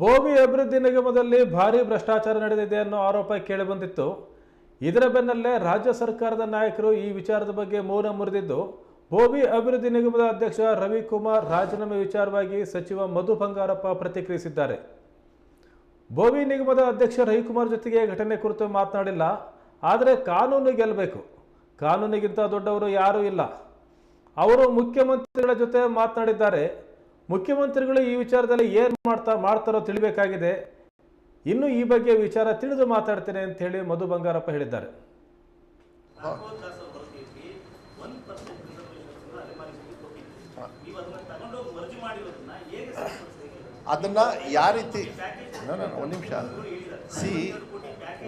ಬೋವಿ ಅಭಿವೃದ್ಧಿ ನಿಗಮದಲ್ಲಿ ಭಾರಿ ಭ್ರಷ್ಟಾಚಾರ ನಡೆದಿದೆ ಅನ್ನೋ ಆರೋಪ ಕೇಳಿಬಂದಿತ್ತು ಇದರ ಬೆನ್ನಲ್ಲೇ ರಾಜ್ಯ ಸರ್ಕಾರದ ನಾಯಕರು ಈ ವಿಚಾರದ ಬಗ್ಗೆ ಮೌನ ಮುರಿದಿದ್ದು ಬೋವಿ ಅಭಿವೃದ್ಧಿ ನಿಗಮದ ಅಧ್ಯಕ್ಷ ರವಿಕುಮಾರ್ ರಾಜೀನಾಮೆ ವಿಚಾರವಾಗಿ ಸಚಿವ ಮಧು ಬಂಗಾರಪ್ಪ ಪ್ರತಿಕ್ರಿಯಿಸಿದ್ದಾರೆ. ಬೋವಿ ನಿಗಮದ ಅಧ್ಯಕ್ಷ ರವಿಕುಮಾರ್ ಜೊತೆಗೆ ಘಟನೆ ಕುರಿತು ಮಾತನಾಡಿಲ್ಲ, ಆದರೆ ಕಾನೂನು ಗೆಲ್ಲಬೇಕು. ಕಾನೂನಿಗಿಂತ ದೊಡ್ಡವರು ಯಾರೂ ಇಲ್ಲ. ಅವರು ಮುಖ್ಯಮಂತ್ರಿಗಳ ಜೊತೆ ಮಾತನಾಡಿದ್ದಾರೆ. ಮುಖ್ಯಮಂತ್ರಿಗಳು ಈ ವಿಚಾರದಲ್ಲಿ ಏನು ಮಾಡ್ತಾ ಮಾಡ್ತಾರೋ ತಿಳಿಬೇಕಾಗಿದೆ. ಇನ್ನು ಈ ಬಗ್ಗೆ ವಿಚಾರ ತಿಳಿದು ಮಾತಾಡ್ತೇನೆ ಅಂತ ಹೇಳಿ ಮಧು ಬಂಗಾರಪ್ಪ ಹೇಳಿದ್ದಾರೆ. ಅದನ್ನ ಯಾವ ರೀತಿ ಒಂದು ನಿಮಿಷ. ಸಿ,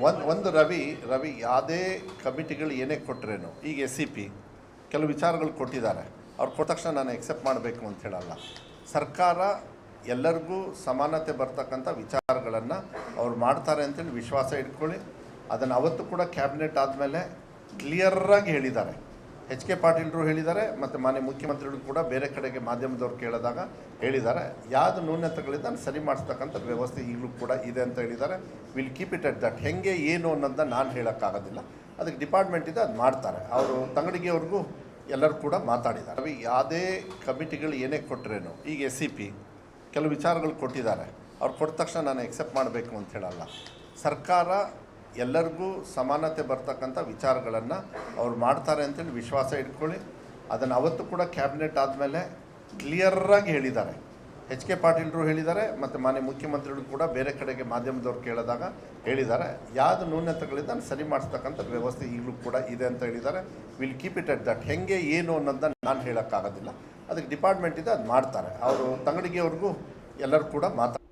ಒಂದು ಒಂದು ರವಿ ರವಿ ಯಾವುದೇ ಕಮಿಟಿಗಳು ಏನೇ ಕೊಟ್ರೇನು, ಈಗ ಎಸ್ ಸಿ ಪಿ ಕೆಲವು ವಿಚಾರಗಳು ಕೊಟ್ಟಿದ್ದಾರೆ. ಅವ್ರು ಕೊಟ್ಟ ತಕ್ಷಣ ನಾನು ಎಕ್ಸೆಪ್ಟ್ ಮಾಡಬೇಕು ಅಂತ ಹೇಳಲ್ಲ. ಸರ್ಕಾರ ಎಲ್ಲರಿಗೂ ಸಮಾನತೆ ಬರ್ತಕ್ಕಂಥ ವಿಚಾರಗಳನ್ನು ಅವ್ರು ಮಾಡ್ತಾರೆ ಅಂತೇಳಿ ವಿಶ್ವಾಸ ಇಟ್ಕೊಳ್ಳಿ. ಅದನ್ನು ಅವತ್ತು ಕೂಡ ಕ್ಯಾಬಿನೆಟ್ ಆದಮೇಲೆ ಕ್ಲಿಯರಾಗಿ ಹೇಳಿದ್ದಾರೆ. ಎಚ್ ಕೆ ಪಾಟೀಲ್ರು ಹೇಳಿದ್ದಾರೆ, ಮತ್ತು ಮಾನ್ಯ ಮುಖ್ಯಮಂತ್ರಿಗಳು ಕೂಡ ಬೇರೆ ಕಡೆಗೆ ಮಾಧ್ಯಮದವ್ರು ಕೇಳಿದಾಗ ಹೇಳಿದ್ದಾರೆ. ಯಾವುದು ನ್ಯೂನತೆಗಳಿದೆ ಸರಿ ಮಾಡಿಸ್ತಕ್ಕಂಥ ವ್ಯವಸ್ಥೆ ಈಗಲೂ ಕೂಡ ಇದೆ ಅಂತ ಹೇಳಿದ್ದಾರೆ. Will keep it at that ಹೆಂಗೆ, ಏನು ಅನ್ನೋದನ್ನ ನಾನು ಹೇಳೋಕ್ಕಾಗೋದಿಲ್ಲ. ಅದಕ್ಕೆ ಡಿಪಾರ್ಟ್ಮೆಂಟ್ ಇದೆ, ಅದು ಮಾಡ್ತಾರೆ. ಅವರು, ತಂಗಡಿಗೆಯವ್ರಿಗೂ ಎಲ್ಲರೂ ಕೂಡ ಮಾತಾಡಿದ್ದಾರೆ. ಅవి ಯಾವುದೇ ಕಮಿಟಿಗಳು ಏನೇ ಕೊಟ್ಟರೇನು ಈಗ ಎಸ್ ಸಿ ಪಿ ಕೆಲವು ವಿಚಾರಗಳು ಕೊಟ್ಟಿದ್ದಾರೆ. ಅವ್ರು ಕೊಟ್ಟ ತಕ್ಷಣ ನಾನು ಎಕ್ಸೆಪ್ಟ್ ಮಾಡಬೇಕು ಅಂತ ಹೇಳಲ್ಲ. ಸರ್ಕಾರ ಎಲ್ಲರಿಗೂ ಸಮಾನತೆ ಬರ್ತಕ್ಕಂಥ ವಿಚಾರಗಳನ್ನು ಅವ್ರು ಮಾಡ್ತಾರೆ ಅಂತೇಳಿ ವಿಶ್ವಾಸ ಇಟ್ಕೊಳ್ಳಿ. ಅದನ್ನು ಅವತ್ತು ಕೂಡ ಕ್ಯಾಬಿನೆಟ್ ಆದಮೇಲೆ ಕ್ಲಿಯರಾಗಿ ಹೇಳಿದ್ದಾರೆ. ಎಚ್ ಕೆ ಪಾಟೀಲ್ರು ಹೇಳಿದ್ದಾರೆ, ಮತ್ತು ಮಾನ್ಯ ಮುಖ್ಯಮಂತ್ರಿಗಳು ಕೂಡ ಬೇರೆ ಕಡೆಗೆ ಮಾಧ್ಯಮದವ್ರು ಕೇಳಿದಾಗ ಹೇಳಿದ್ದಾರೆ. ಯಾವುದು ನ್ಯೂನತೆಗಳಿಂದ ಸರಿ ಮಾಡಿಸ್ತಕ್ಕಂಥ ವ್ಯವಸ್ಥೆ ಈಗಲೂ ಕೂಡ ಇದೆ ಅಂತ ಹೇಳಿದ್ದಾರೆ. Will keep it at that ಹೆಂಗೆ, ಏನು ಅನ್ನೋದನ್ನ ನಾನು ಹೇಳೋಕ್ಕಾಗೋದಿಲ್ಲ. ಅದಕ್ಕೆ ಡಿಪಾರ್ಟ್ಮೆಂಟ್ ಇದೆ, ಅದು ಮಾಡ್ತಾರೆ. ಅವರು ತಂಗಡಿಗೆಯವ್ರಿಗೂ ಎಲ್ಲರೂ ಕೂಡ ಮಾತಾಡ್ತಾರೆ.